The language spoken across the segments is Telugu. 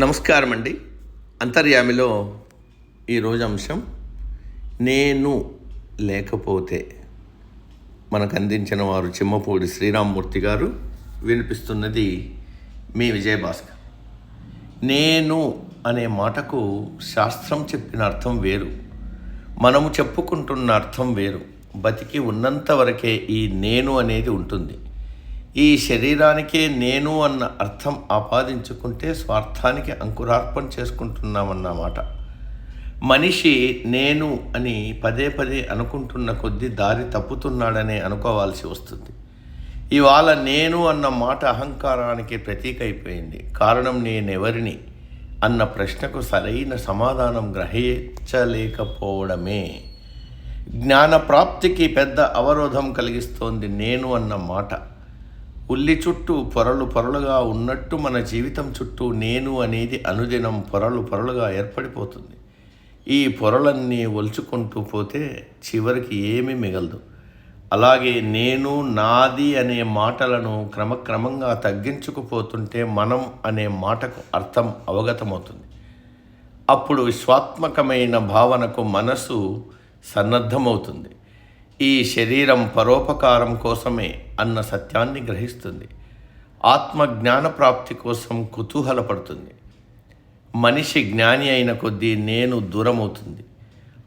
నమస్కారం అండి అంతర్యామిలో ఈరోజు అంశం నేను లేకపోతే మనకు అందించిన వారు చిమ్మపూడి శ్రీరామ్మూర్తి గారు వినిపిస్తున్నది మీ విజయభాస్కర్. నేను అనే మాటకు శాస్త్రం చెప్పిన అర్థం వేరు. మనము చెప్పుకుంటున్న అర్థం వేరు. బతికి ఉన్నంత వరకే ఈ నేను అనేది ఉంటుంది. ఈ శరీరానికే నేను అన్న అర్థం ఆపాదించుకుంటే స్వార్థానికి అంకురార్పణ చేసుకుంటున్నామన్నమాట. మనిషి నేను అని పదే పదే అనుకుంటున్న కొద్దీ దారి తప్పుతున్నాడనే అనుకోవాల్సి వస్తుంది. ఇవాళ నేను అన్న మాట అహంకారానికి ప్రతీక అయిపోయింది కారణం నేనెవరిని? అన్న ప్రశ్నకు సరైన సమాధానం గ్రహించలేకపోవడమే. జ్ఞాన ప్రాప్తికి పెద్ద అవరోధం కలిగిస్తోంది నేను అన్న మాట. ఉల్లి చుట్టూ పొరలు పొరలుగా ఉన్నట్టు మన జీవితం చుట్టూ నేను అనేది అనుదినం పొరలు పొరలుగా ఏర్పడిపోతుంది. ఈ పొరలన్నీ ఒలుచుకుంటూ పోతే చివరికి ఏమీ మిగలదు. అలాగే నేను నాది అనే మాటలను క్రమక్రమంగా తగ్గించుకుపోతుంటే మనం అనే మాటకు అర్థం అవగతమవుతుంది. అప్పుడు విశ్వాత్మకమైన భావనకు మనసు సన్నద్ధమవుతుంది. ఈ శరీరం పరోపకారం కోసమే అన్న సత్యాన్ని గ్రహిస్తుంది. ఆత్మ జ్ఞాన ప్రాప్తి కోసం కుతూహలపడుతుంది. మనిషి జ్ఞాని అయిన కొద్దీ నేను దూరమవుతుంది.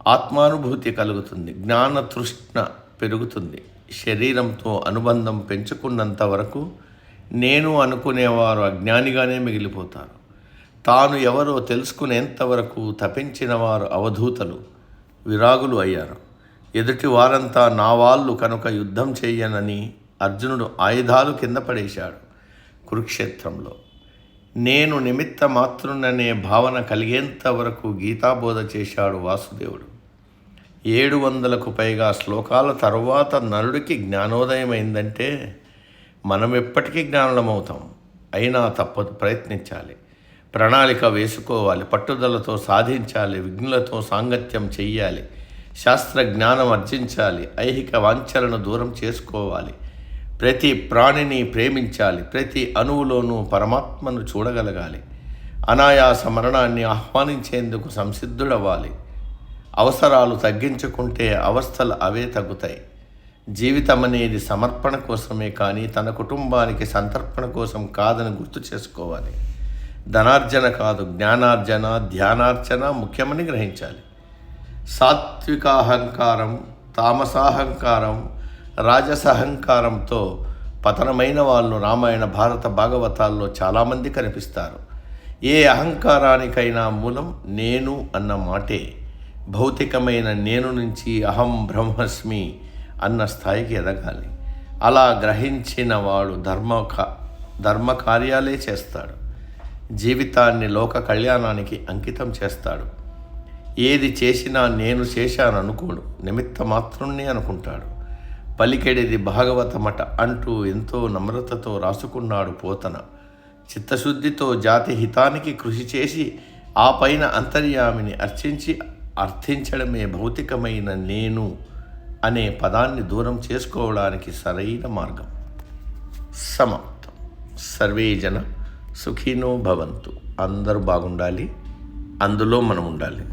ఆత్మానుభూతి కలుగుతుంది. జ్ఞాన తృష్ణ పెరుగుతుంది. శరీరంతో అనుబంధం పెంచుకున్నంత వరకు నేను అనుకునేవారు అజ్ఞానిగానే మిగిలిపోతారు. తాను ఎవరో తెలుసుకునేంతవరకు తపించిన వారు అవధూతలు విరాగులు అయ్యారు. ఎదుటి వారంతా నా వాళ్ళు కనుక యుద్ధం చేయనని అర్జునుడు ఆయుధాలు కింద పడేశాడు కురుక్షేత్రంలో. నేను నిమిత్త మాత్రుననే భావన కలిగేంత వరకు గీతాబోధ చేశాడు వాసుదేవుడు. ఏడు వందలకు పైగా శ్లోకాల తరువాత నరుడికి జ్ఞానోదయమైందంటే మనం ఎప్పటికీ జ్ఞానులమవుతాం. అయినా తప్పదు ప్రయత్నించాలి. ప్రణాళిక వేసుకోవాలి పట్టుదలతో సాధించాలి విఘ్నులతో సాంగత్యం చెయ్యాలి. శాస్త్ర జ్ఞానం అర్జించాలి. ఐహిక వాంఛలను దూరం చేసుకోవాలి. ప్రతి ప్రాణిని ప్రేమించాలి. ప్రతి అణువులోనూ పరమాత్మను చూడగలగాలి. అనాయాస మరణాన్ని ఆహ్వానించేందుకు సంసిద్ధుడవ్వాలి. అవసరాలు తగ్గించుకుంటే అవస్థలు అవే తగ్గుతాయి. జీవితం అనేది సమర్పణ కోసమే కానీ తన కుటుంబానికి సంతర్పణ కోసం కాదని గుర్తు చేసుకోవాలి. ధనార్జన కాదు జ్ఞానార్జన ధ్యానార్చన ముఖ్యమని గ్రహించాలి. సాత్వికాహంకారం తామసాహంకారం రాజసహంకారంతో పతనమైన వాళ్ళు రామాయణ భారత భాగవతాల్లో చాలామంది కనిపిస్తారు. ఏ అహంకారానికైనా మూలం నేను అన్న మాటే. భౌతికమైన నేను నుంచి అహం బ్రహ్మస్మి అన్న స్థాయికి ఎదగాలి. అలా గ్రహించిన వాడు ధర్మ ధర్మ కార్యాలే చేస్తాడు. జీవితాన్ని లోక కళ్యాణానికి అంకితం చేస్తాడు. ఏది చేసినా నేను చేశాను అనుకోడు నిమిత్త మాత్రుణ్ణి అనుకుంటాడు. పలికెడిది భాగవతమట అంటూ ఎంతో నమ్రతతో రాసుకున్నాడు పోతన. చిత్తశుద్ధితో జాతి హితానికి కృషి చేసి ఆ పైన అంతర్యామిని అర్చించి అర్థించడమే భౌతికమైన నేను అనే పదాన్ని దూరం చేసుకోవడానికి సరైన మార్గం. సమాప్తం. సర్వే జన సుఖీనో భవంతు. అందరూ బాగుండాలి. అందులో మనం ఉండాలి